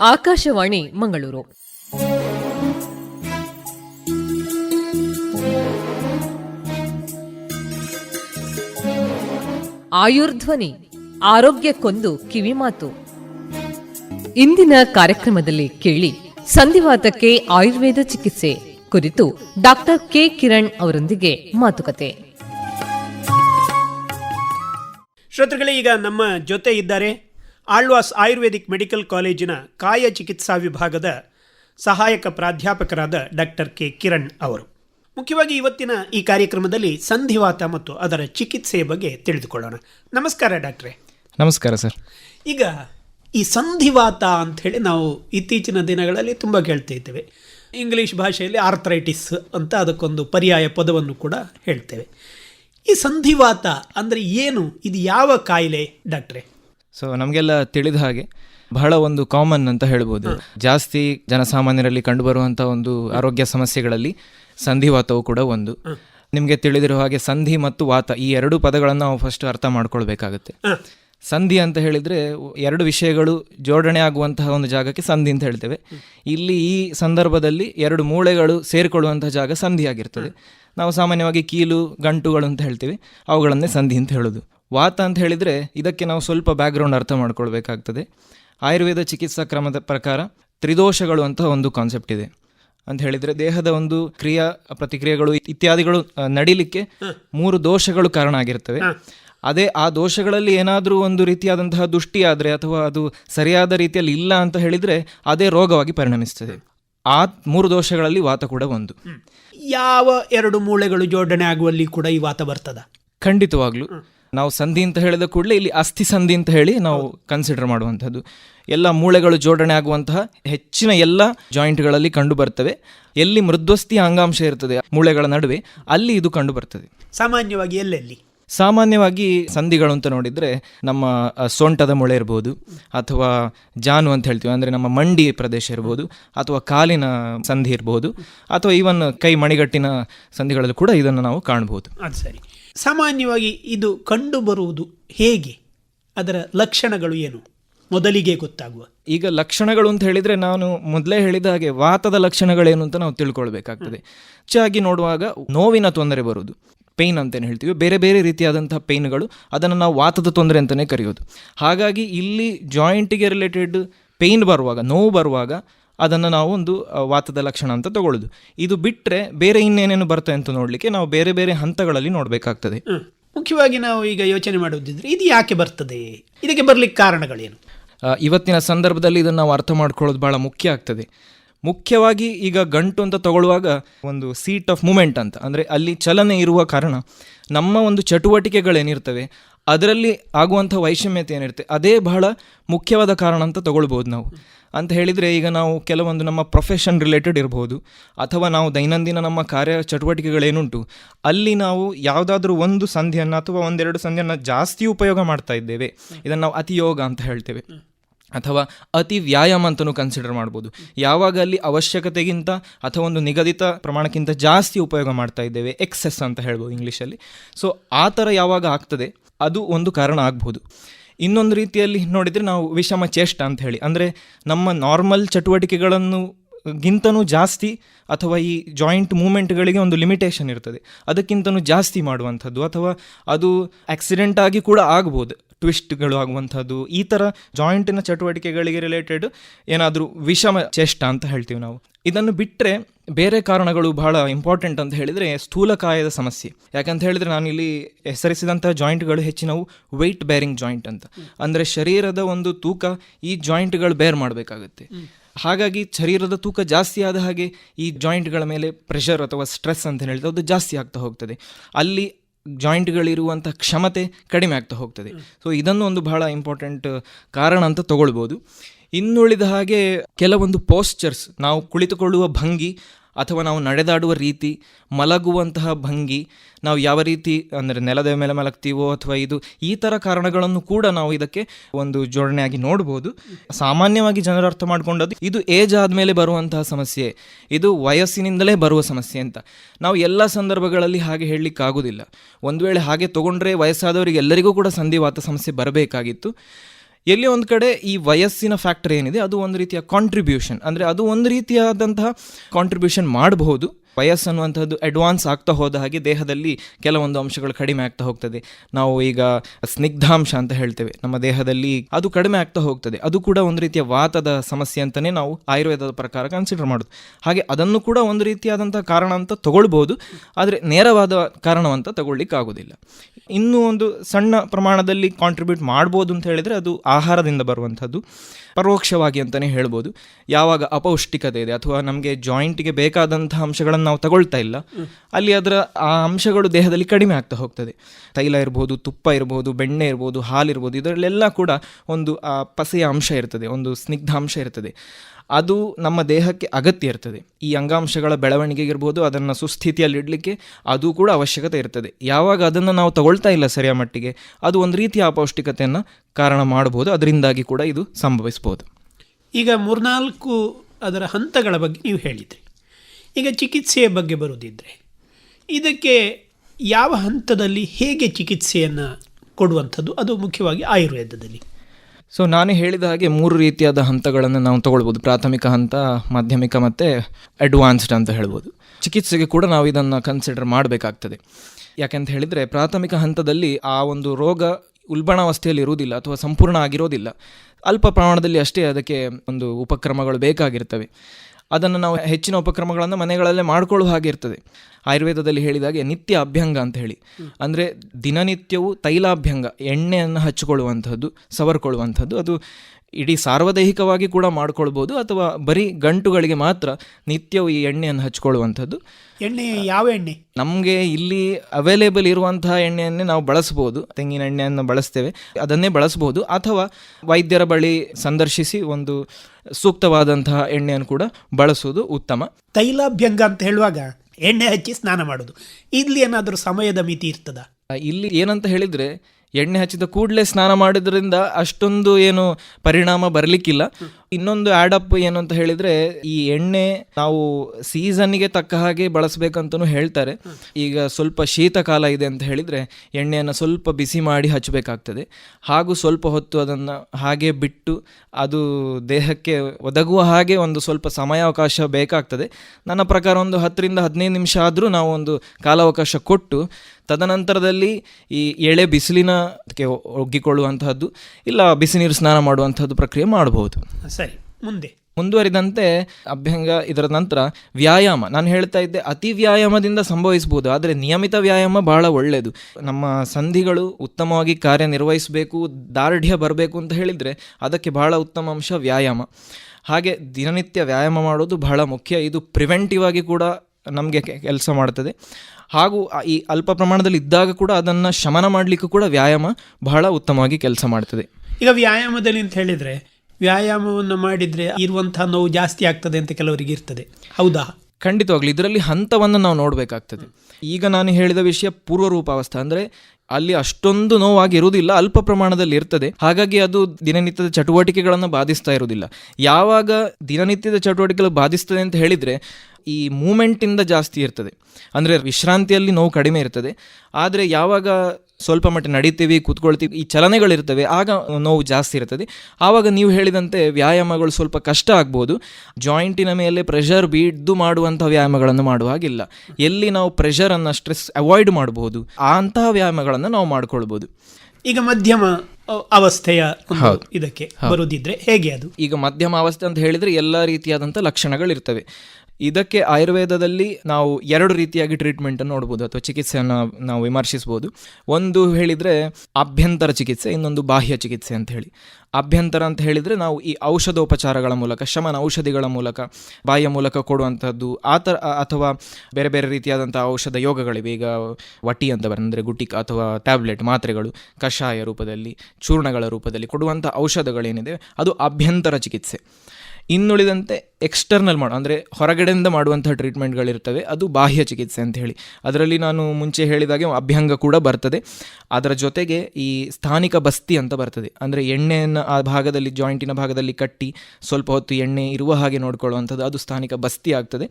ಆಕಾಶವಾಣಿ ಮಂಗಳೂರು. ಆಯುರ್ಧ್ವನಿ ಆರೋಗ್ಯಕ್ಕೊಂದು ಕಿವಿಮಾತು ಇಂದಿನ ಕಾರ್ಯಕ್ರಮದಲ್ಲಿ ಕೇಳಿ ಸಂಧಿವಾತಕ್ಕೆ ಆಯುರ್ವೇದ ಚಿಕಿತ್ಸೆ ಕುರಿತು ಡಾಕ್ಟರ್ ಕೆ ಕಿರಣ್ ಅವರೊಂದಿಗೆ ಮಾತುಕತೆ. ಶ್ರೋತೃಗಳೇ, ಈಗ ನಮ್ಮ ಜೊತೆ ಇದ್ದಾರೆ ಆಳ್ವಾಸ್ ಆಯುರ್ವೇದಿಕ್ ಮೆಡಿಕಲ್ ಕಾಲೇಜಿನ ಕಾಯ ಚಿಕಿತ್ಸಾ ವಿಭಾಗದ ಸಹಾಯಕ ಪ್ರಾಧ್ಯಾಪಕರಾದ ಡಾಕ್ಟರ್ ಕೆ ಕಿರಣ್ ಅವರು. ಮುಖ್ಯವಾಗಿ ಇವತ್ತಿನ ಈ ಕಾರ್ಯಕ್ರಮದಲ್ಲಿ ಸಂಧಿವಾತ ಮತ್ತು ಅದರ ಚಿಕಿತ್ಸೆಯ ಬಗ್ಗೆ ತಿಳಿದುಕೊಳ್ಳೋಣ. ನಮಸ್ಕಾರ ಡಾಕ್ಟ್ರೆ. ನಮಸ್ಕಾರ ಸರ್. ಈಗ ಈ ಸಂಧಿವಾತ ಅಂತ ಹೇಳಿ ನಾವು ಇತ್ತೀಚಿನ ದಿನಗಳಲ್ಲಿ ತುಂಬ ಕೇಳ್ತಾ ಇದ್ದೇವೆ. ಇಂಗ್ಲೀಷ್ ಭಾಷೆಯಲ್ಲಿ ಆರ್ಥ್ರೈಟಿಸ್ ಅಂತ ಅದಕ್ಕೊಂದು ಪರ್ಯಾಯ ಪದವನ್ನು ಕೂಡ ಹೇಳ್ತೇವೆ. ಈ ಸಂಧಿವಾತ ಅಂದರೆ ಏನು? ಇದು ಯಾವ ಕಾಯಿಲೆ ಡಾಕ್ಟ್ರೇ? ಸೊ ನಮಗೆಲ್ಲ ತಿಳಿದ ಹಾಗೆ ಬಹಳ ಒಂದು ಕಾಮನ್ ಅಂತ ಹೇಳ್ಬೋದು. ಜಾಸ್ತಿ ಜನಸಾಮಾನ್ಯರಲ್ಲಿ ಕಂಡುಬರುವಂಥ ಒಂದು ಆರೋಗ್ಯ ಸಮಸ್ಯೆಗಳಲ್ಲಿ ಸಂಧಿವಾತವು ಕೂಡ ಒಂದು. ನಿಮಗೆ ತಿಳಿದಿರುವ ಹಾಗೆ ಸಂಧಿ ಮತ್ತು ವಾತ ಈ ಎರಡು ಪದಗಳನ್ನು ನಾವು ಫಸ್ಟ್ ಅರ್ಥ ಮಾಡ್ಕೊಳ್ಬೇಕಾಗುತ್ತೆ. ಸಂಧಿ ಅಂತ ಹೇಳಿದರೆ ಎರಡು ವಿಷಯಗಳು ಜೋಡಣೆ ಆಗುವಂತಹ ಒಂದು ಜಾಗಕ್ಕೆ ಸಂಧಿ ಅಂತ ಹೇಳ್ತೇವೆ. ಇಲ್ಲಿ ಈ ಸಂದರ್ಭದಲ್ಲಿ ಎರಡು ಮೂಳೆಗಳು ಸೇರಿಕೊಳ್ಳುವಂತಹ ಜಾಗ ಸಂಧಿ ಆಗಿರ್ತದೆ. ನಾವು ಸಾಮಾನ್ಯವಾಗಿ ಕೀಲು ಗಂಟುಗಳು ಅಂತ ಹೇಳ್ತೀವಿ. ಅವುಗಳನ್ನೇ ಸಂಧಿ ಅಂತ ಹೇಳೋದು. ವಾತ ಅಂತ ಹೇಳಿದರೆ ಇದಕ್ಕೆ ನಾವು ಸ್ವಲ್ಪ ಬ್ಯಾಕ್ಗ್ರೌಂಡ್ ಅರ್ಥ ಮಾಡ್ಕೊಳ್ಬೇಕಾಗ್ತದೆ. ಆಯುರ್ವೇದ ಚಿಕಿತ್ಸಾ ಕ್ರಮದ ಪ್ರಕಾರ ತ್ರಿದೋಷಗಳು ಅಂತ ಒಂದು ಕಾನ್ಸೆಪ್ಟ್ ಇದೆ. ಅಂತ ಹೇಳಿದರೆ ದೇಹದ ಒಂದು ಕ್ರಿಯಾ ಪ್ರತಿಕ್ರಿಯೆಗಳು ಇತ್ಯಾದಿಗಳು ನಡೀಲಿಕ್ಕೆ ಮೂರು ದೋಷಗಳು ಕಾರಣ ಆಗಿರ್ತವೆ. ಅದೇ ಆ ದೋಷಗಳಲ್ಲಿ ಏನಾದರೂ ಒಂದು ರೀತಿಯಾದಂತಹ ದುಷ್ಟಿ ಆದರೆ ಅಥವಾ ಅದು ಸರಿಯಾದ ರೀತಿಯಲ್ಲಿ ಇಲ್ಲ ಅಂತ ಹೇಳಿದರೆ ಅದೇ ರೋಗವಾಗಿ ಪರಿಣಮಿಸ್ತದೆ. ಆ ಮೂರು ದೋಷಗಳಲ್ಲಿ ವಾತ ಕೂಡ ಒಂದು. ಯಾವ ಎರಡು ಮೂಳೆಗಳು ಜೋಡಣೆ ಆಗುವಲ್ಲಿ ಕೂಡ ಈ ವಾತ ಬರ್ತದ? ಖಂಡಿತವಾಗ್ಲು. ನಾವು ಸಂಧಿ ಅಂತ ಹೇಳಿದ ಕೂಡಲೇ ಇಲ್ಲಿ ಅಸ್ಥಿ ಸಂಧಿ ಅಂತ ಹೇಳಿ ನಾವು ಕನ್ಸಿಡರ್ ಮಾಡುವಂಥದ್ದು. ಎಲ್ಲ ಮೂಳೆಗಳು ಜೋಡಣೆ ಆಗುವಂತಹ ಹೆಚ್ಚಿನ ಎಲ್ಲ ಜಾಯಿಂಟ್ಗಳಲ್ಲಿ ಕಂಡು ಬರ್ತವೆ. ಎಲ್ಲಿ ಮೃದ್ವಸ್ಥಿ ಅಂಗಾಂಶ ಇರ್ತದೆ ಮೂಳೆಗಳ ನಡುವೆ ಅಲ್ಲಿ ಇದು ಕಂಡು ಬರ್ತದೆ. ಸಾಮಾನ್ಯವಾಗಿ ಎಲ್ಲೆಲ್ಲಿ? ಸಾಮಾನ್ಯವಾಗಿ ಸಂಧಿಗಳು ಅಂತ ನೋಡಿದರೆ ನಮ್ಮ ಸೊಂಟದ ಮೊಳೆ ಇರ್ಬೋದು ಅಥವಾ ಜಾನು ಅಂತ ಹೇಳ್ತೀವಿ ಅಂದರೆ ನಮ್ಮ ಮಂಡಿ ಪ್ರದೇಶ ಇರ್ಬೋದು ಅಥವಾ ಕಾಲಿನ ಸಂಧಿ ಇರ್ಬೋದು ಅಥವಾ ಈವನ್ ಕೈ ಮಣಿಗಟ್ಟಿನ ಸಂಧಿಗಳಲ್ಲಿ ಕೂಡ ಇದನ್ನು ನಾವು ಕಾಣ್ಬೋದು. ಅದು ಸರಿ. ಸಾಮಾನ್ಯವಾಗಿ ಇದು ಕಂಡುಬರುವುದು ಹೇಗೆ? ಅದರ ಲಕ್ಷಣಗಳು ಏನು? ಮೊದಲಿಗೆ ಗೊತ್ತಾಗುವ. ಈಗ ಲಕ್ಷಣಗಳು ಅಂತ ಹೇಳಿದರೆ ನಾನು ಮೊದಲೇ ಹೇಳಿದ ಹಾಗೆ ವಾತದ ಲಕ್ಷಣಗಳೇನು ಅಂತ ನಾವು ತಿಳ್ಕೊಳ್ಬೇಕಾಗ್ತದೆ. ಹೆಚ್ಚಾಗಿ ನೋಡುವಾಗ ನೋವಿನ ತೊಂದರೆ ಬರುವುದು. ಪೇಯ್ನ್ ಅಂತಲೇ ಹೇಳ್ತೀವಿ. ಬೇರೆ ಬೇರೆ ರೀತಿಯಾದಂಥ ಪೇಯ್ನ್ಗಳು ಅದನ್ನು ನಾವು ವಾತದ ತೊಂದರೆ ಅಂತಲೇ ಕರೆಯೋದು. ಹಾಗಾಗಿ ಇಲ್ಲಿ ಜಾಯಿಂಟಿಗೆ ರಿಲೇಟೆಡ್ ಪೇಯ್ನ್ ಬರುವಾಗ, ನೋವು ಬರುವಾಗ ಅದನ್ನು ನಾವು ಒಂದು ವಾತದ ಲಕ್ಷಣ ಅಂತ ತಗೊಳ್ಳೋದು. ಇದು ಬಿಟ್ಟರೆ ಬೇರೆ ಇನ್ನೇನೇನು ಬರ್ತದೆ ಅಂತ ನೋಡಲಿಕ್ಕೆ ನಾವು ಬೇರೆ ಬೇರೆ ಹಂತಗಳಲ್ಲಿ ನೋಡಬೇಕಾಗ್ತದೆ. ಮುಖ್ಯವಾಗಿ ನಾವು ಈಗ ಯೋಚನೆ ಮಾಡುವುದಿದ್ರೆ ಇದು ಯಾಕೆ ಬರ್ತದೆ? ಇದಕ್ಕೆ ಬರಲಿಕ್ಕೆ ಕಾರಣಗಳೇನು? ಇವತ್ತಿನ ಸಂದರ್ಭದಲ್ಲಿ ಇದನ್ನು ನಾವು ಅರ್ಥ ಮಾಡ್ಕೊಳ್ಳೋದು ಭಾಳ ಮುಖ್ಯ ಆಗ್ತದೆ. ಮುಖ್ಯವಾಗಿ ಈಗ ಗಂಟು ಅಂತ ತಗೊಳ್ಳುವಾಗ ಒಂದು ಸೀಟ್ ಆಫ್ ಮೂಮೆಂಟ್ ಅಂತ ಅಂದರೆ ಅಲ್ಲಿ ಚಲನೆ ಇರುವ ಕಾರಣ ನಮ್ಮ ಒಂದು ಚಟುವಟಿಕೆಗಳೇನಿರ್ತವೆ ಅದರಲ್ಲಿ ಆಗುವಂಥ ವೈಷಮ್ಯತೆ ಏನಿರುತ್ತೆ, ಅದೇ ಬಹಳ ಮುಖ್ಯವಾದ ಕಾರಣ ಅಂತ ತಗೊಳ್ಬೋದು ನಾವು. ಅಂತ ಹೇಳಿದರೆ ಈಗ ನಾವು ಕೆಲವೊಂದು ನಮ್ಮ ಪ್ರೊಫೆಷನ್ ರಿಲೇಟೆಡ್ ಇರ್ಬೋದು, ಅಥವಾ ನಾವು ದೈನಂದಿನ ನಮ್ಮ ಕಾರ್ಯ ಚಟುವಟಿಕೆಗಳೇನುಂಟು, ಅಲ್ಲಿ ನಾವು ಯಾವುದಾದ್ರೂ ಒಂದು ಸಂಧಿಯನ್ನು ಅಥವಾ ಒಂದೆರಡು ಸಂಧಿಯನ್ನು ಜಾಸ್ತಿ ಉಪಯೋಗ ಮಾಡ್ತಾ ಇದ್ದೇವೆ. ಇದನ್ನು ನಾವು ಅತಿಯೋಗ ಅಂತ ಹೇಳ್ತೇವೆ. ಅಥವಾ ಅತಿ ವ್ಯಾಯಾಮ ಅಂತಲೂ ಕನ್ಸಿಡರ್ ಮಾಡ್ಬೋದು. ಯಾವಾಗ ಅಲ್ಲಿ ಅವಶ್ಯಕತೆಗಿಂತ ಅಥವಾ ಒಂದು ನಿಗದಿತ ಪ್ರಮಾಣಕ್ಕಿಂತ ಜಾಸ್ತಿ ಉಪಯೋಗ ಮಾಡ್ತಾ ಇದ್ದೇವೆ ಎಕ್ಸೆಸ್ ಅಂತ ಹೇಳ್ಬೋದು ಇಂಗ್ಲೀಷಲ್ಲಿ ಸೊ ಆ ಥರ ಯಾವಾಗ ಆಗ್ತದೆ ಅದು ಒಂದು ಕಾರಣ ಆಗ್ಬೋದು. ಇನ್ನೊಂದು ರೀತಿಯಲ್ಲಿ ನೋಡಿದರೆ ನಾವು ವಿಷಮ ಚೇಷ್ಟ ಅಂತ ಹೇಳಿ. ಅಂದರೆ ನಮ್ಮ ನಾರ್ಮಲ್ ಚಟುವಟಿಕೆಗಳನ್ನು ಗಿಂತನೂ ಜಾಸ್ತಿ ಅಥವಾ ಈ ಜಾಯಿಂಟ್ ಮೂಮೆಂಟ್ಗಳಿಗೆ ಒಂದು ಲಿಮಿಟೇಷನ್ ಇರ್ತದೆ. ಅದಕ್ಕಿಂತನೂ ಜಾಸ್ತಿ ಮಾಡುವಂಥದ್ದು ಅಥವಾ ಅದು ಆಕ್ಸಿಡೆಂಟ್ ಆಗಿ ಕೂಡ ಆಗ್ಬೋದು. ಟ್ವಿಸ್ಟ್ಗಳು ಆಗುವಂಥದ್ದು. ಈ ಥರ ಜಾಯಿಂಟಿನ ಚಟುವಟಿಕೆಗಳಿಗೆ ರಿಲೇಟೆಡ್ ಏನಾದರೂ ವಿಷಮ ಚೇಷ್ಟ ಅಂತ ಹೇಳ್ತೀವಿ ನಾವು. ಇದನ್ನು ಬಿಟ್ಟರೆ ಬೇರೆ ಕಾರಣಗಳು ಬಹಳ ಇಂಪಾರ್ಟೆಂಟ್ ಅಂತ ಹೇಳಿದರೆ ಸ್ಥೂಲಕಾಯದ ಸಮಸ್ಯೆ. ಯಾಕಂತ ಹೇಳಿದರೆ ಇಲ್ಲಿ ಹೆಸರಿಸಿದಂಥ ಜಾಯಿಂಟ್ಗಳು ಹೆಚ್ಚಿನವು ವೆಯ್ಟ್ ಬೇರಿಂಗ್ ಜಾಯಿಂಟ್ ಅಂತ. ಅಂದರೆ ಶರೀರದ ಒಂದು ತೂಕ ಈ ಜಾಯಿಂಟ್ಗಳು ಬೇರ್ ಮಾಡಬೇಕಾಗುತ್ತೆ. ಹಾಗಾಗಿ ಶರೀರದ ತೂಕ ಜಾಸ್ತಿ ಆದ ಹಾಗೆ ಈ ಜಾಯಿಂಟ್ಗಳ ಮೇಲೆ ಪ್ರೆಷರ್ ಅಥವಾ ಸ್ಟ್ರೆಸ್ ಅಂತ ಹೇಳಿದ್ರೆ ಅದು ಜಾಸ್ತಿ ಆಗ್ತಾ ಹೋಗ್ತದೆ. ಅಲ್ಲಿ ಜಾಯಿಂಟ್ಗಳಿರುವಂಥ ಕ್ಷಮತೆ ಕಡಿಮೆ ಆಗ್ತಾ ಹೋಗ್ತದೆ. ಸೊ ಇದನ್ನು ಒಂದು ಬಹಳ ಇಂಪಾರ್ಟೆಂಟ್ ಕಾರಣ ಅಂತ ತಗೊಳ್ಬೋದು. ಇನ್ನುಳಿದ ಹಾಗೆ ಕೆಲವೊಂದು ಪೋಸ್ಚರ್ಸ್ ನಾವು ಕುಳಿತುಕೊಳ್ಳುವ ಭಂಗಿ ಅಥವಾ ನಾವು ನಡೆದಾಡುವ ರೀತಿ ಮಲಗುವಂತಹ ಭಂಗಿ ನಾವು ಯಾವ ರೀತಿ ಅಂದರೆ ನೆಲದ ಮೇಲೆ ಮಲಗ್ತೀವೋ ಅಥವಾ ಇದು ಈ ಥರ ಕಾರಣಗಳನ್ನು ಕೂಡ ನಾವು ಇದಕ್ಕೆ ಒಂದು ಜೋಡಣೆಯಾಗಿ ನೋಡ್ಬೋದು. ಸಾಮಾನ್ಯವಾಗಿ ಜನರು ಅರ್ಥ ಮಾಡ್ಕೊಂಡದ್ದು ಇದು ಏಜ್ ಆದಮೇಲೆ ಬರುವಂತಹ ಸಮಸ್ಯೆ, ಇದು ವಯಸ್ಸಿನಿಂದಲೇ ಬರುವ ಸಮಸ್ಯೆ ಅಂತ. ನಾವು ಎಲ್ಲ ಸಂದರ್ಭಗಳಲ್ಲಿ ಹಾಗೆ ಹೇಳಲಿಕ್ಕಾಗೋದಿಲ್ಲ. ಒಂದು ವೇಳೆ ಹಾಗೆ ತಗೊಂಡ್ರೆ ವಯಸ್ಸಾದವರಿಗೆ ಎಲ್ಲರಿಗೂ ಕೂಡ ಸಂಧಿವಾತ ಸಮಸ್ಯೆ ಬರಬೇಕಾಗಿತ್ತು. ಎಲ್ಲಿ ಒಂದು ಕಡೆ ಈ ವಯಸ್ಸಿನ ಫ್ಯಾಕ್ಟರ್ ಏನಿದೆ, ಅದು ಒಂದು ರೀತಿಯ ಕಾಂಟ್ರಿಬ್ಯೂಷನ್ ಅಂದರೆ ಅದು ಒಂದು ರೀತಿಯಾದಂತಹ ಕಾಂಟ್ರಿಬ್ಯೂಷನ್ ಮಾಡಬಹುದು. ವಯಸ್ಸು ಅನ್ನುವಂಥದ್ದು ಅಡ್ವಾನ್ಸ್ ಆಗ್ತಾ ಹೋದ ಹಾಗೆ ದೇಹದಲ್ಲಿ ಕೆಲವೊಂದು ಅಂಶಗಳು ಕಡಿಮೆ ಆಗ್ತಾ ಹೋಗ್ತದೆ. ನಾವು ಈಗ ಸ್ನಿಗ್ಧಾಂಶ ಅಂತ ಹೇಳ್ತೇವೆ. ನಮ್ಮ ದೇಹದಲ್ಲಿ ಅದು ಕಡಿಮೆ ಆಗ್ತಾ ಹೋಗ್ತದೆ. ಅದು ಕೂಡ ಒಂದು ರೀತಿಯ ವಾತದ ಸಮಸ್ಯೆ ಅಂತಲೇ ನಾವು ಆಯುರ್ವೇದದ ಪ್ರಕಾರ ಕನ್ಸಿಡರ್ ಮಾಡೋದು. ಹಾಗೆ ಅದನ್ನು ಕೂಡ ಒಂದು ರೀತಿಯಾದಂಥ ಕಾರಣ ಅಂತ ತಗೊಳ್ಬೋದು ಆದರೆ ನೇರವಾದ ಕಾರಣವಂತ ತಗೊಳ್ಳಿಕ್ಕೆ ಆಗೋದಿಲ್ಲ ಇನ್ನೂ ಒಂದು ಸಣ್ಣ ಪ್ರಮಾಣದಲ್ಲಿ ಕಾಂಟ್ರಿಬ್ಯೂಟ್ ಮಾಡ್ಬೋದು ಅಂತ ಹೇಳಿದರೆ ಅದು ಆಹಾರದಿಂದ ಬರುವಂಥದ್ದು. ಪರೋಕ್ಷವಾಗಿ ಅಂತಲೇ ಹೇಳ್ಬೋದು. ಯಾವಾಗ ಅಪೌಷ್ಟಿಕತೆ ಇದೆ ಅಥವಾ ನಮಗೆ ಜಾಯಿಂಟಿಗೆ ಬೇಕಾದಂಥ ಅಂಶಗಳನ್ನು ನಾವು ತಗೊಳ್ತಾ ಇಲ್ಲ. ಅಲ್ಲಿ ಅದರ, ಆ ಅಂಶಗಳು ದೇಹದಲ್ಲಿ ಕಡಿಮೆ ಆಗ್ತಾ ಹೋಗ್ತದೆ. ತೈಲ ಇರ್ಬೋದು, ತುಪ್ಪ ಇರ್ಬೋದು, ಬೆಣ್ಣೆ ಇರ್ಬೋದು ಹಾಲಿರ್ಬೋದು ಇದರಲ್ಲೆಲ್ಲ ಕೂಡ ಒಂದು, ಆ, ಪಸೆಯ ಅಂಶ ಇರ್ತದೆ, ಒಂದು ಸ್ನಿಗ್ಧಾಂಶ ಇರ್ತದೆ. ಅದು ನಮ್ಮ ದೇಹಕ್ಕೆ ಅಗತ್ಯ ಇರ್ತದೆ. ಈ ಅಂಗಾಂಶಗಳ ಬೆಳವಣಿಗೆಗೆ ಇರ್ಬೋದು ಅದನ್ನು ಸುಸ್ಥಿತಿಯಲ್ಲಿ ಇಡಲಿಕ್ಕೆ ಅದು ಕೂಡ ಅವಶ್ಯಕತೆ ಇರ್ತದೆ. ಯಾವಾಗ ಅದನ್ನು ನಾವು ತಗೊಳ್ತಾ ಇಲ್ಲ ಸರಿಯ ಮಟ್ಟಿಗೆ, ಅದು ಒಂದು ರೀತಿಯ ಅಪೌಷ್ಟಿಕತೆಯನ್ನು ಕಾರಣ ಮಾಡಬಹುದು ಅದರಿಂದಾಗಿ ಕೂಡ ಇದು ಸಂಭವಿಸ್ಬೋದು. ಈಗ ಮೂರ್ನಾಲ್ಕು ಅದರ ಹಂತಗಳ ಬಗ್ಗೆ ನೀವು ಹೇಳಿದ್ರಿ. ಈಗ ಚಿಕಿತ್ಸೆಯ ಬಗ್ಗೆ ಬರುವುದಿದ್ದರೆ ಇದಕ್ಕೆ ಯಾವ ಹಂತದಲ್ಲಿ ಹೇಗೆ ಚಿಕಿತ್ಸೆಯನ್ನು ಕೊಡುವಂಥದ್ದು? ಅದು ಮುಖ್ಯವಾಗಿ ಆಯುರ್ವೇದದಲ್ಲಿ. ಸೊ ನಾನು ಹೇಳಿದ ಹಾಗೆ ಮೂರು ರೀತಿಯಾದ ಹಂತಗಳನ್ನು ನಾವು ತಗೊಳ್ಬೋದು. ಪ್ರಾಥಮಿಕ ಹಂತ, ಮಾಧ್ಯಮಿಕ ಮತ್ತು ಅಡ್ವಾನ್ಸ್ಡ್ ಅಂತ ಹೇಳ್ಬೋದು. ಚಿಕಿತ್ಸೆಗೆ ಕೂಡ ನಾವು ಇದನ್ನು ಕನ್ಸಿಡರ್ ಮಾಡಬೇಕಾಗ್ತದೆ. ಯಾಕೆಂತ ಹೇಳಿದರೆ, ಪ್ರಾಥಮಿಕ ಹಂತದಲ್ಲಿ ಆ ಒಂದು ರೋಗ ಉಲ್ಬಣಾವಸ್ಥೆಯಲ್ಲಿ ಇರುವುದಿಲ್ಲ ಅಥವಾ ಸಂಪೂರ್ಣ ಆಗಿರೋದಿಲ್ಲ. ಅಲ್ಪ ಪ್ರಮಾಣದಲ್ಲಿ ಅಷ್ಟೇ ಅದಕ್ಕೆ ಒಂದು ಉಪಕ್ರಮಗಳು ಬೇಕಾಗಿರ್ತವೆ. ಅದನ್ನು ನಾವು ಹೆಚ್ಚಿನ ಉಪಕ್ರಮಗಳನ್ನು ಮನೆಗಳಲ್ಲೇ ಮಾಡಿಕೊಳ್ಳುವ ಹಾಗೆ ಇರ್ತದೆ. ಆಯುರ್ವೇದದಲ್ಲಿ ಹೇಳಿದಾಗೆ ನಿತ್ಯ ಅಭ್ಯಂಗ ಅಂತ ಹೇಳಿ. ಅಂದರೆ ದಿನನಿತ್ಯವೂ ತೈಲಾಭ್ಯಂಗ ಎಣ್ಣೆಯನ್ನು ಹಚ್ಚಿಕೊಳ್ಳುವಂಥದ್ದು ಸವರ್ಕೊಳ್ಳುವಂಥದ್ದು ಅದು ಇಡೀ ಸಾರ್ವದೈಹಿಕವಾಗಿ ಕೂಡ ಮಾಡ್ಕೊಳ್ಬೋದು ಅಥವಾ ಬರೀ ಗಂಟುಗಳಿಗೆ ಮಾತ್ರ ನಿತ್ಯವೂ ಈ ಎಣ್ಣೆಯನ್ನು ಹಚ್ಕೊಳ್ಳುವಂಥದ್ದು ಎಣ್ಣೆ ಯಾವ ಎಣ್ಣೆ? ನಮಗೆ ಇಲ್ಲಿ ಅವೈಲೇಬಲ್ ಇರುವಂತಹ ಎಣ್ಣೆಯನ್ನೇ ನಾವು ಬಳಸ್ಬೋದು. ತೆಂಗಿನ ಎಣ್ಣೆಯನ್ನು ಬಳಸ್ತೇವೆ. ಅದನ್ನೇ ಬಳಸ್ಬೋದು. ಅಥವಾ ವೈದ್ಯರ ಬಳಿ ಸಂದರ್ಶಿಸಿ ಒಂದು ಸೂಕ್ತವಾದಂತಹ ಎಣ್ಣೆಯನ್ನು ಕೂಡ ಬಳಸುವುದು ಉತ್ತಮ. ತೈಲಾಭ್ಯಂಗ ಅಂತ ಹೇಳುವಾಗ ಎಣ್ಣೆ ಹಚ್ಚಿ ಸ್ನಾನ ಮಾಡೋದು ಇಲ್ಲಿ ಏನಾದರೂ ಸಮಯದ ಮಿತಿ ಇರ್ತದ? ಇಲ್ಲಿ ಏನಂತ ಹೇಳಿದರೆ ಎಣ್ಣೆ ಹಚ್ಚಿದ ಕೂಡಲೇ ಸ್ನಾನ ಮಾಡಿದ್ರಿಂದ ಅಷ್ಟೊಂದು ಏನು ಪರಿಣಾಮ ಬರಲಿಕ್ಕಿಲ್ಲ. ಇನ್ನೊಂದು ಆ್ಯಡಪ್ ಏನು ಅಂತ ಹೇಳಿದರೆ, ಈ ಎಣ್ಣೆ ನಾವು ಸೀಸನ್ಗೆ ತಕ್ಕ ಹಾಗೆ ಬಳಸಬೇಕಂತಲೂ ಹೇಳ್ತಾರೆ. ಈಗ ಸ್ವಲ್ಪ ಶೀತಕಾಲ ಇದೆ ಅಂತ ಹೇಳಿದರೆ, ಎಣ್ಣೆಯನ್ನು ಸ್ವಲ್ಪ ಬಿಸಿ ಮಾಡಿ ಹಚ್ಚಬೇಕಾಗ್ತದೆ ಹಾಗೂ ಸ್ವಲ್ಪ ಹೊತ್ತು ಅದನ್ನು ಹಾಗೆ ಬಿಟ್ಟು, ಅದು ದೇಹಕ್ಕೆ ಒದಗುವ ಹಾಗೆ ಒಂದು ಸ್ವಲ್ಪ ಸಮಯಾವಕಾಶ ಬೇಕಾಗ್ತದೆ. ನನ್ನ ಪ್ರಕಾರ ಒಂದು ಹತ್ತರಿಂದ ಹದಿನೈದು ನಿಮಿಷ ಆದರೂ ನಾವು ಒಂದು ಕಾಲಾವಕಾಶ ಕೊಟ್ಟು, ತದನಂತರದಲ್ಲಿ ಈ ಎಳೆ ಬಿಸಿಲಿನ ಅದಕ್ಕೆ ಒಗ್ಗಿಕೊಳ್ಳುವಂತಹದ್ದು, ಇಲ್ಲ ಬಿಸಿ ನೀರು ಸ್ನಾನ ಮಾಡುವಂಥದ್ದು ಪ್ರಕ್ರಿಯೆ ಮಾಡಬಹುದು ಮುಂದೆ. ಮುಂದುವರಿದಂತೆ ಅಭ್ಯಂಗ ಇದರ ನಂತರ ವ್ಯಾಯಾಮ. ನಾನು ಹೇಳ್ತಾ ಇದ್ದೆ ಅತಿ ವ್ಯಾಯಾಮದಿಂದ ಸಂಭವಿಸಬಹುದು ಆದರೆ ನಿಯಮಿತ ವ್ಯಾಯಾಮ ಬಹಳ ಒಳ್ಳೆಯದು. ನಮ್ಮ ಸಂಧಿಗಳು ಉತ್ತಮವಾಗಿ ಕಾರ್ಯನಿರ್ವಹಿಸಬೇಕು ದಾರ್ಢ್ಯ ಬರಬೇಕು ಅಂತ ಹೇಳಿದರೆ ಅದಕ್ಕೆ ಬಹಳ ಉತ್ತಮ ಅಂಶ ವ್ಯಾಯಾಮ. ಹಾಗೆ ದಿನನಿತ್ಯ ವ್ಯಾಯಾಮ ಮಾಡೋದು ಬಹಳ ಮುಖ್ಯ. ಇದು ಪ್ರಿವೆಂಟಿವ್ ಆಗಿ ಕೂಡ ನಮಗೆ ಕೆಲಸ ಮಾಡ್ತದೆ. ಹಾಗೂ ಈ ಅಲ್ಪ ಪ್ರಮಾಣದಲ್ಲಿ ಇದ್ದಾಗ ಕೂಡ ಅದನ್ನು ಶಮನ ಮಾಡಲಿಕ್ಕೂ ಕೂಡ ವ್ಯಾಯಾಮ ಬಹಳ ಉತ್ತಮವಾಗಿ ಕೆಲಸ ಮಾಡ್ತದೆ. ಈಗ ವ್ಯಾಯಾಮದಲ್ಲಿ ಅಂತ ಹೇಳಿದರೆ ವ್ಯಾಯಾಮವನ್ನು ಮಾಡಿದರೆ ಇರುವಂತಹ ನೋವು ಜಾಸ್ತಿ ಆಗ್ತದೆ ಅಂತ ಕೆಲವರಿಗೆ ಇರ್ತದೆ. ಹೌದಾ? ಖಂಡಿತವಾಗ್ಲಿ ಇದರಲ್ಲಿ ಹಂತವನ್ನು ನಾವು ನೋಡಬೇಕಾಗ್ತದೆ. ಈಗ ನಾನು ಹೇಳಿದ ವಿಷಯ ಪೂರ್ವ ರೂಪಾವಸ್ಥೆ ಅಂದರೆ ಅಲ್ಲಿ ಅಷ್ಟೊಂದು ನೋವಾಗಿ ಇರುವುದಿಲ್ಲ, ಅಲ್ಪ ಪ್ರಮಾಣದಲ್ಲಿ ಇರ್ತದೆ. ಹಾಗಾಗಿ ಅದು ದಿನನಿತ್ಯದ ಚಟುವಟಿಕೆಗಳನ್ನು ಬಾಧಿಸ್ತಾ ಇರುವುದಿಲ್ಲ. ಯಾವಾಗ ದಿನನಿತ್ಯದ ಚಟುವಟಿಕೆಗಳು ಬಾಧಿಸ್ತದೆ ಅಂತ ಹೇಳಿದರೆ ಈ ಮೂಮೆಂಟಿಂದ ಜಾಸ್ತಿ ಇರ್ತದೆ. ಅಂದರೆ ವಿಶ್ರಾಂತಿಯಲ್ಲಿ ನೋವು ಕಡಿಮೆ ಇರ್ತದೆ. ಆದರೆ ಯಾವಾಗ ಸ್ವಲ್ಪ ಮಟ್ಟ ನಡೀತೀವಿ ಕೂತ್ಕೊಳ್ತೀವಿ ಈ ಚಲನೆಗಳಿರ್ತವೆ ಆಗ ನೋವು ಜಾಸ್ತಿ ಇರ್ತದೆ. ಆವಾಗ ನೀವು ಹೇಳಿದಂತೆ ವ್ಯಾಯಾಮಗಳು ಸ್ವಲ್ಪ ಕಷ್ಟ ಆಗ್ಬೋದು. ಜಾಯಿಂಟಿನ ಮೇಲೆ ಪ್ರೆಷರ್ ಬೀಡ್ದು ಮಾಡುವಂಥ ವ್ಯಾಯಾಮಗಳನ್ನು ಮಾಡುವ ಹಾಗಿಲ್ಲ. ಎಲ್ಲಿ ನಾವು ಪ್ರೆಷರನ್ನು ಸ್ಟ್ರೆಸ್ ಅವಾಯ್ಡ್ ಮಾಡಬಹುದು ಆ ಅಂತಹ ವ್ಯಾಯಾಮಗಳನ್ನು ನಾವು ಮಾಡ್ಕೊಳ್ಬೋದು. ಈಗ ಮಧ್ಯಮ ಅವಸ್ಥೆಯ ಇದಕ್ಕೆ ಬರುದಿದ್ರೆ ಹೇಗೆ ಅದು? ಈಗ ಮಧ್ಯಮ ಅವಸ್ಥೆ ಅಂತ ಹೇಳಿದರೆ ಎಲ್ಲ ರೀತಿಯಾದಂಥ ಲಕ್ಷಣಗಳಿರ್ತವೆ. ಇದಕ್ಕೆ ಆಯುರ್ವೇದದಲ್ಲಿ ನಾವು ಎರಡು ರೀತಿಯಾಗಿ ಟ್ರೀಟ್ಮೆಂಟನ್ನು ನೋಡ್ಬೋದು ಅಥವಾ ಚಿಕಿತ್ಸೆಯನ್ನು ನಾವು ವಿಮರ್ಶಿಸ್ಬೋದು. ಒಂದು ಹೇಳಿದರೆ ಆಭ್ಯಂತರ ಚಿಕಿತ್ಸೆ, ಇನ್ನೊಂದು ಬಾಹ್ಯ ಚಿಕಿತ್ಸೆ ಅಂತ ಹೇಳಿ. ಆಭ್ಯಂತರ ಅಂತ ಹೇಳಿದರೆ ನಾವು ಈ ಔಷಧೋಪಚಾರಗಳ ಮೂಲಕ, ಶಮನ ಔಷಧಿಗಳ ಮೂಲಕ, ಬಾಯಿಯ ಮೂಲಕ ಕೊಡುವಂಥದ್ದು, ಆ ಥರ ಅಥವಾ ಬೇರೆ ಬೇರೆ ರೀತಿಯಾದಂಥ ಔಷಧ ಯೋಗಗಳಿವೆ. ಈಗ ವಟಿ ಅಂತ ಬರೆಂದರೆ ಗುಟಿಕ ಅಥವಾ ಟ್ಯಾಬ್ಲೆಟ್ ಮಾತ್ರೆಗಳು ಕಷಾಯ ರೂಪದಲ್ಲಿ, ಚೂರ್ಣಗಳ ರೂಪದಲ್ಲಿ ಕೊಡುವಂಥ ಔಷಧಗಳೇನಿದೆ, ಅದು ಅಭ್ಯಂತರ ಚಿಕಿತ್ಸೆ. ಇನ್ನುಳಿದಂತೆ ಎಕ್ಸ್ಟರ್ನಲ್ ಮಾಡೋ, ಅಂದರೆ ಹೊರಗಡೆಯಿಂದ ಮಾಡುವಂಥ ಟ್ರೀಟ್ಮೆಂಟ್ಗಳಿರ್ತವೆ ಅದು ಬಾಹ್ಯ ಚಿಕಿತ್ಸೆ ಅಂತ ಹೇಳಿ. ಅದರಲ್ಲಿ ನಾನು ಮುಂಚೆ ಹೇಳಿದಾಗೆ ಅಭ್ಯಂಗ ಕೂಡ ಬರ್ತದೆ. ಅದರ ಜೊತೆಗೆ ಈ ಸ್ಥಾನಿಕ ಬಸ್ತಿ ಅಂತ ಬರ್ತದೆ. ಅಂದರೆ ಎಣ್ಣೆಯನ್ನು ಆ ಭಾಗದಲ್ಲಿ ಜಾಯಿಂಟಿನ ಭಾಗದಲ್ಲಿ ಕಟ್ಟಿ ಸ್ವಲ್ಪ ಹೊತ್ತು ಎಣ್ಣೆ ಇರುವ ಹಾಗೆ ನೋಡ್ಕೊಳ್ಳುವಂಥದ್ದು ಅದು ಸ್ಥಾನಿಕ ಬಸ್ತಿ ಆಗ್ತದೆ.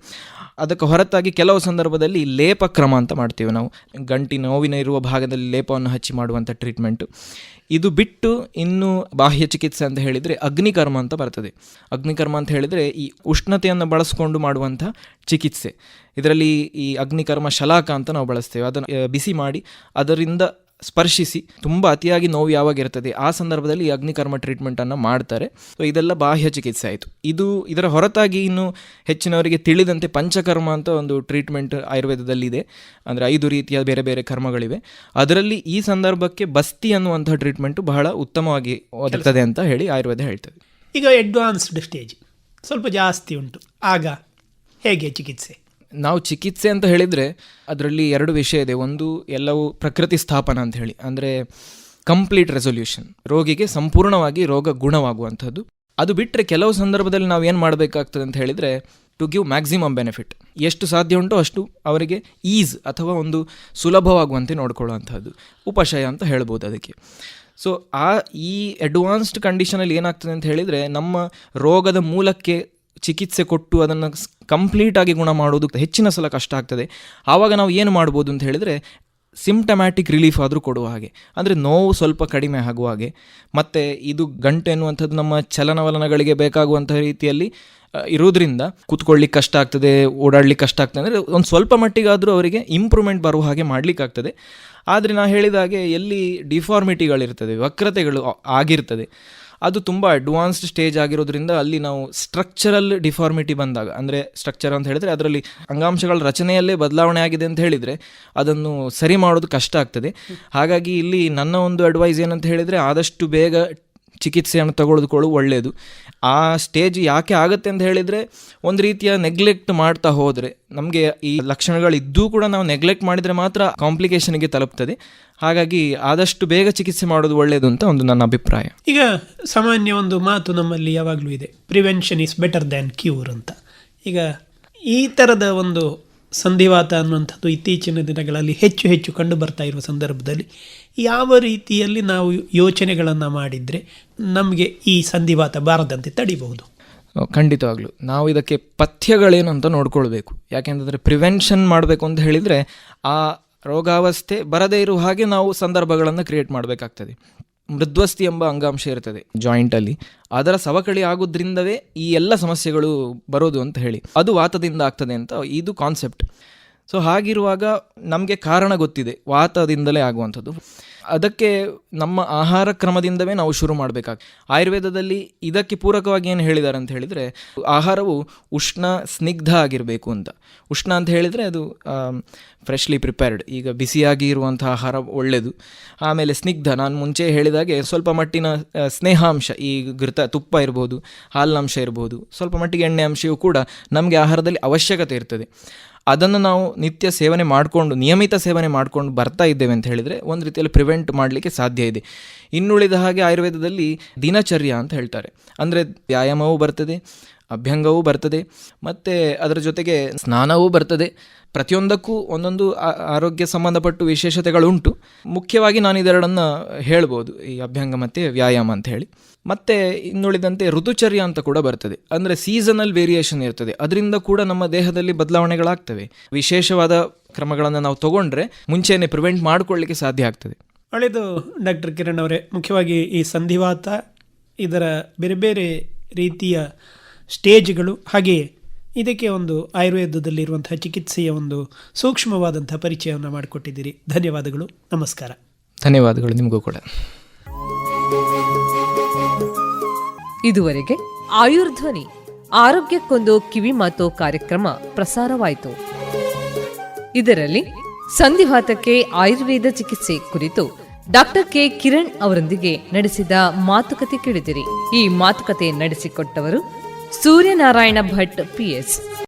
ಅದಕ್ಕೆ ಹೊರತಾಗಿ ಕೆಲವು ಸಂದರ್ಭದಲ್ಲಿ ಲೇಪ ಕ್ರಮ ಅಂತ ಮಾಡ್ತೀವಿ ನಾವು. ಗಂಟಿ ನೋವಿನ ಇರುವ ಭಾಗದಲ್ಲಿ ಲೇಪವನ್ನು ಹಚ್ಚಿ ಮಾಡುವಂಥ ಟ್ರೀಟ್ಮೆಂಟು ಇದು ಬಿಟ್ಟು ಇನ್ನು ಬಾಹ್ಯ ಚಿಕಿತ್ಸೆ ಅಂತ ಹೇಳಿದರೆ ಅಗ್ನಿಕರ್ಮ ಅಂತ ಬರ್ತದೆ. ಅಗ್ನಿಕರ್ಮ ಅಂತ ಹೇಳಿದರೆ ಈ ಉಷ್ಣತೆಯನ್ನು ಬಳಸ್ಕೊಂಡು ಮಾಡುವಂಥ ಚಿಕಿತ್ಸೆ. ಇದರಲ್ಲಿ ಈ ಅಗ್ನಿಕರ್ಮ ಶಲಾಕ ಅಂತ ನಾವು ಬಳಸ್ತೇವೆ. ಅದನ್ನು ಬಿಸಿ ಮಾಡಿ ಅದರಿಂದ ಸ್ಪರ್ಶಿಸಿ ತುಂಬ ಅತಿಯಾಗಿ ನೋವು ಯಾವಾಗ ಇರ್ತದೆ, ಆ ಸಂದರ್ಭದಲ್ಲಿ ಅಗ್ನಿಕರ್ಮ ಟ್ರೀಟ್ಮೆಂಟನ್ನು ಮಾಡ್ತಾರೆ. ಸೊ ಇದೆಲ್ಲ ಬಾಹ್ಯ ಚಿಕಿತ್ಸೆ ಆಯಿತು. ಇದು ಇದರ ಹೊರತಾಗಿ ಇನ್ನು ಹೆಚ್ಚಿನವರಿಗೆ ತಿಳಿದಂತೆ ಪಂಚಕರ್ಮ ಅಂತ ಒಂದು ಟ್ರೀಟ್ಮೆಂಟ್ ಆಯುರ್ವೇದದಲ್ಲಿದೆ. ಅಂದರೆ ಐದು ರೀತಿಯ ಬೇರೆ ಬೇರೆ ಕರ್ಮಗಳಿವೆ. ಅದರಲ್ಲಿ ಈ ಸಂದರ್ಭಕ್ಕೆ ಬಸ್ತಿ ಅನ್ನುವಂಥ ಟ್ರೀಟ್ಮೆಂಟು ಬಹಳ ಉತ್ತಮವಾಗಿ ಒದಗ್ತದೆ ಅಂತ ಹೇಳಿ ಆಯುರ್ವೇದ ಹೇಳ್ತದೆ. ಈಗ ಅಡ್ವಾನ್ಸ್ಡ್ ಸ್ಟೇಜ್ ಸ್ವಲ್ಪ ಜಾಸ್ತಿ ಉಂಟು. ಆಗ ಹೇಗೆ ಚಿಕಿತ್ಸೆ? ನಾವು ಚಿಕಿತ್ಸೆ ಅಂತ ಹೇಳಿದರೆ ಅದರಲ್ಲಿ ಎರಡು ವಿಷಯ ಇದೆ. ಒಂದು, ಎಲ್ಲವೂ ಪ್ರಕೃತಿ ಸ್ಥಾಪನ ಅಂತ ಹೇಳಿ. ಅಂದರೆ ಕಂಪ್ಲೀಟ್ ರೆಸೊಲ್ಯೂಷನ್. ರೋಗಿಗೆ ಸಂಪೂರ್ಣವಾಗಿ ರೋಗ ಗುಣವಾಗುವಂಥದ್ದು. ಅದು ಬಿಟ್ಟರೆ ಕೆಲವು ಸಂದರ್ಭದಲ್ಲಿ ನಾವು ಏನು ಮಾಡಬೇಕಾಗ್ತದೆ ಅಂತ ಹೇಳಿದರೆ ಟು ಗಿವ್ ಮ್ಯಾಕ್ಸಿಮಮ್ ಬೆನಿಫಿಟ್ ಎಷ್ಟು ಸಾಧ್ಯ ಉಂಟೋ ಅಷ್ಟು ಅವರಿಗೆ ಈಸ್ ಅಥವಾ ಒಂದು ಸುಲಭವಾಗುವಂತೆ ನೋಡ್ಕೊಳ್ಳುವಂಥದ್ದು. ಉಪಶಯ ಅಂತ ಹೇಳ್ಬೋದು ಅದಕ್ಕೆ. ಸೊ ಆ ಈ ಅಡ್ವಾನ್ಸ್ಡ್ ಕಂಡೀಷನಲ್ಲಿ ಏನಾಗ್ತದೆ ಅಂತ ಹೇಳಿದರೆ, ನಮ್ಮ ರೋಗದ ಮೂಲಕ್ಕೆ ಚಿಕಿತ್ಸೆ ಕೊಟ್ಟು ಅದನ್ನು ಕಂಪ್ಲೀಟಾಗಿ ಗುಣ ಮಾಡೋದು ಹೆಚ್ಚಿನ ಸಲ ಕಷ್ಟ ಆಗ್ತದೆ. ಆವಾಗ ನಾವು ಏನು ಮಾಡ್ಬೋದು ಅಂತ ಹೇಳಿದರೆ ಸಿಂಪ್ಟಮ್ಯಾಟಿಕ್ ರಿಲೀಫ್ ಆದರೂ ಕೊಡುವ ಹಾಗೆ. ಅಂದರೆ ನೋವು ಸ್ವಲ್ಪ ಕಡಿಮೆ ಆಗುವ ಹಾಗೆ. ಮತ್ತು ಇದು ಗಂಟೆ ಎನ್ನುವಂಥದ್ದು ನಮ್ಮ ಚಲನವಲನಗಳಿಗೆ ಬೇಕಾಗುವಂಥ ರೀತಿಯಲ್ಲಿ ಇರೋದ್ರಿಂದ ಕೂತ್ಕೊಳ್ಳಿಕ್ಕೆ ಕಷ್ಟ ಆಗ್ತದೆ ಓಡಾಡ್ಲಿಕ್ಕೆ ಕಷ್ಟ ಆಗ್ತದೆ. ಅಂದರೆ ಒಂದು ಸ್ವಲ್ಪ ಮಟ್ಟಿಗಾದರೂ ಅವರಿಗೆ ಇಂಪ್ರೂವ್ಮೆಂಟ್ ಬರುವ ಹಾಗೆ ಮಾಡಲಿಕ್ಕಾಗ್ತದೆ ಆದರೆ ನಾನು ಹೇಳಿದ ಹಾಗೆ ಎಲ್ಲಿ ಡಿಫಾರ್ಮಿಟಿಗಳಿರ್ತದೆ ವಕ್ರತೆಗಳು ಆಗಿರ್ತದೆ. ಅದು ತುಂಬ ಅಡ್ವಾನ್ಸ್ಡ್ ಸ್ಟೇಜ್ ಆಗಿರೋದ್ರಿಂದ ಅಲ್ಲಿ ನಾವು ಸ್ಟ್ರಕ್ಚರಲ್ ಡಿಫಾರ್ಮಿಟಿ ಬಂದಾಗ, ಅಂದರೆ ಸ್ಟ್ರಕ್ಚರ್ ಅಂತ ಹೇಳಿದರೆ ಅದರಲ್ಲಿ ಅಂಗಾಂಶಗಳ ರಚನೆಯಲ್ಲೇ ಬದಲಾವಣೆ ಆಗಿದೆ ಅಂತ ಹೇಳಿದರೆ ಅದನ್ನು ಸರಿ ಮಾಡೋದು ಕಷ್ಟ ಆಗ್ತದೆ. ಹಾಗಾಗಿ ಇಲ್ಲಿ ನನ್ನ ಒಂದು ಅಡ್ವೈಸ್ ಏನಂತ ಹೇಳಿದರೆ ಆದಷ್ಟು ಬೇಗ ಚಿಕಿತ್ಸೆಯನ್ನು ತಗೊಳ್ದುಕೊಳ್ಳು ಒಳ್ಳೆಯದು. ಆ ಸ್ಟೇಜ್ ಯಾಕೆ ಆಗುತ್ತೆ ಅಂತ ಹೇಳಿದರೆ, ಒಂದು ರೀತಿಯ ನೆಗ್ಲೆಕ್ಟ್ ಮಾಡ್ತಾ ಹೋದರೆ, ನಮಗೆ ಈ ಲಕ್ಷಣಗಳಿದ್ದೂ ಕೂಡ ನಾವು ನೆಗ್ಲೆಕ್ಟ್ ಮಾಡಿದರೆ ಮಾತ್ರ ಕಾಂಪ್ಲಿಕೇಶನ್ಗೆ ತಲುಪ್ತದೆ. ಹಾಗಾಗಿ ಆದಷ್ಟು ಬೇಗ ಚಿಕಿತ್ಸೆ ಮಾಡೋದು ಒಳ್ಳೆಯದು ಅಂತ ಒಂದು ನನ್ನ ಅಭಿಪ್ರಾಯ. ಈಗ ಸಾಮಾನ್ಯ ಒಂದು ಮಾತು ನಮ್ಮಲ್ಲಿ ಯಾವಾಗಲೂ ಇದೆ. Prevention is better than cure ಅಂತ. ಈಗ ಈ ಥರದ ಒಂದು ಸಂಧಿವಾತ ಅನ್ನುವಂಥದ್ದು ಇತ್ತೀಚಿನ ದಿನಗಳಲ್ಲಿ ಹೆಚ್ಚು ಹೆಚ್ಚು ಕಂಡು ಬರ್ತಾ ಇರುವ ಸಂದರ್ಭದಲ್ಲಿ ಯಾವ ರೀತಿಯಲ್ಲಿ ನಾವು ಯೋಚನೆಗಳನ್ನು ಮಾಡಿದರೆ ನಮಗೆ ಈ ಸಂಧಿವಾತ ಬಾರದಂತೆ ತಡಿಬಹುದು? ಖಂಡಿತವಾಗ್ಲೂ. ನಾವು ಇದಕ್ಕೆ ಪಥ್ಯಗಳೇನು ಅಂತ ನೋಡ್ಕೊಳ್ಬೇಕು. ಯಾಕೆಂತಂದರೆ ಪ್ರಿವೆನ್ಷನ್ ಮಾಡಬೇಕು ಅಂತ ಹೇಳಿದರೆ ಆ ರೋಗಾವಸ್ಥೆ ಬರದೇ ಇರುವ ಹಾಗೆ ನಾವು ಸಂದರ್ಭಗಳನ್ನು ಕ್ರಿಯೇಟ್ ಮಾಡಬೇಕಾಗ್ತದೆ. ಮೃದ್ವಸ್ತಿ ಎಂಬ ಅಂಗಾಂಶ ಇರ್ತದೆ ಜಾಯಿಂಟಲ್ಲಿ ಅದರ ಸವಕಳಿ ಆಗೋದ್ರಿಂದವೇ ಈ ಎಲ್ಲ ಸಮಸ್ಯೆಗಳು ಬರೋದು ಅಂತ ಹೇಳಿ. ಅದು ವಾತದಿಂದ ಆಗ್ತದೆ ಅಂತ ಇದು ಕಾನ್ಸೆಪ್ಟ್ ಸೊ ಹಾಗಿರುವಾಗ ನಮಗೆ ಕಾರಣ ಗೊತ್ತಿದೆ. ವಾತದಿಂದಲೇ ಆಗುವಂಥದ್ದು. ಅದಕ್ಕೆ ನಮ್ಮ ಆಹಾರ ಕ್ರಮದಿಂದವೇ ನಾವು ಶುರು ಮಾಡಬೇಕಾಗಿ ಆಯುರ್ವೇದದಲ್ಲಿ ಇದಕ್ಕೆ ಪೂರಕವಾಗಿ ಏನು ಹೇಳಿದ್ದಾರೆ ಅಂತ ಹೇಳಿದರೆ, ಆಹಾರವು ಉಷ್ಣ ಸ್ನಿಗ್ಧ ಆಗಿರಬೇಕು ಅಂತ. ಉಷ್ಣ ಅಂತ ಹೇಳಿದರೆ ಅದು ಫ್ರೆಶ್ಲಿ ಪ್ರಿಪೇರ್ಡ್ ಈಗ ಬಿಸಿಯಾಗಿ ಇರುವಂಥ ಆಹಾರ ಒಳ್ಳೆಯದು ಆಮೇಲೆ ಸ್ನಿಗ್ಧ, ನಾನು ಮುಂಚೆ ಹೇಳಿದಾಗೆ ಸ್ವಲ್ಪ ಮಟ್ಟಿನ ಸ್ನೇಹಾಂಶ, ಈ ಘೃತ ತುಪ್ಪ ಇರ್ಬೋದು, ಹಾಲಿನಂಶ ಇರ್ಬೋದು, ಸ್ವಲ್ಪ ಮಟ್ಟಿಗೆ ಎಣ್ಣೆ ಅಂಶವೂ ಕೂಡ ನಮಗೆ ಆಹಾರದಲ್ಲಿ ಅವಶ್ಯಕತೆ ಇರ್ತದೆ. ಅದನ್ನು ನಾವು ನಿತ್ಯ ಸೇವನೆ ಮಾಡಿಕೊಂಡು, ನಿಯಮಿತ ಸೇವನೆ ಮಾಡಿಕೊಂಡು ಬರ್ತಾ ಇದ್ದೇವೆ ಅಂತ ಹೇಳಿದರೆ ಒಂದು ರೀತಿಯಲ್ಲಿ ಪ್ರಿವೆಂಟ್ ಮಾಡಲಿಕ್ಕೆ ಸಾಧ್ಯ ಇದೆ. ಇನ್ನುಳಿದ ಹಾಗೆ ಆಯುರ್ವೇದದಲ್ಲಿ ದಿನಚರ್ಯ ಅಂತ ಹೇಳ್ತಾರೆ. ಅಂದರೆ ವ್ಯಾಯಾಮವೂ ಬರ್ತದೆ ಅಭ್ಯಂಗವೂ ಬರ್ತದೆ. ಮತ್ತು ಅದರ ಜೊತೆಗೆ ಸ್ನಾನವೂ ಬರ್ತದೆ. ಪ್ರತಿಯೊಂದಕ್ಕೂ ಒಂದೊಂದು ಆರೋಗ್ಯ ಸಂಬಂಧಪಟ್ಟು ವಿಶೇಷತೆಗಳುಂಟು. ಮುಖ್ಯವಾಗಿ ನಾನು ಇದೆರಡನ್ನು ಹೇಳ್ಬೋದು ಈ ಅಭ್ಯಂಗ ಮತ್ತು ವ್ಯಾಯಾಮ ಅಂತ ಹೇಳಿ. ಮತ್ತು ಇನ್ನುಳಿದಂತೆ ಋತುಚರ್ಯ ಅಂತ ಕೂಡ ಬರ್ತದೆ. ಅಂದರೆ ಸೀಸನಲ್ ವೇರಿಯೇಷನ್ ಇರ್ತದೆ. ಅದರಿಂದ ಕೂಡ ನಮ್ಮ ದೇಹದಲ್ಲಿ ಬದಲಾವಣೆಗಳಾಗ್ತವೆ. ವಿಶೇಷವಾದ ಕ್ರಮಗಳನ್ನು ನಾವು ತಗೊಂಡ್ರೆ ಮುಂಚೆನೆ ಪ್ರಿವೆಂಟ್ ಮಾಡಿಕೊಳ್ಳಿಕ್ಕೆ ಸಾಧ್ಯ ಆಗ್ತದೆ. ಒಳ್ಳೆಯದು ಡಾಕ್ಟರ್ ಕಿರಣ್ ಅವರೇ, ಮುಖ್ಯವಾಗಿ ಈ ಸಂಧಿವಾತ, ಇದರ ಬೇರೆ ಬೇರೆ ರೀತಿಯ ಸ್ಟೇಜ್ಗಳು ಹಾಗೆಯೇ. ಇದಕ್ಕೆ ಒಂದು ಆಯುರ್ವೇದದಲ್ಲಿರುವಂತಹ ಚಿಕಿತ್ಸೆಯ ಒಂದು ಸೂಕ್ಷ್ಮವಾದಂಥ ಪರಿಚಯವನ್ನು ಮಾಡಿಕೊಟ್ಟಿದ್ದೀರಿ. ಧನ್ಯವಾದಗಳು. ನಮಸ್ಕಾರ. ಧನ್ಯವಾದಗಳು ನಿಮಗೂ ಕೂಡ. ಇದುವರೆಗೆ ಆಯುರ್ಧ್ವನಿ ಆರೋಗ್ಯಕ್ಕೊಂದು ಕಿವಿ ಮಾತು ಕಾರ್ಯಕ್ರಮ ಪ್ರಸಾರವಾಯಿತು. ಇದರಲ್ಲಿ ಸಂಧಿವಾತಕ್ಕೆ ಆಯುರ್ವೇದ ಚಿಕಿತ್ಸೆ ಕುರಿತು ಡಾಕ್ಟರ್ ಕೆ. ಕಿರಣ್ ಅವರೊಂದಿಗೆ ನಡೆಸಿದ ಮಾತುಕತೆ ಕೇಳಿದಿರಿ. ಈ ಮಾತುಕತೆ ನಡೆಸಿಕೊಟ್ಟವರು സൂര്യനാരായണ ഭട്ട് പി എസ്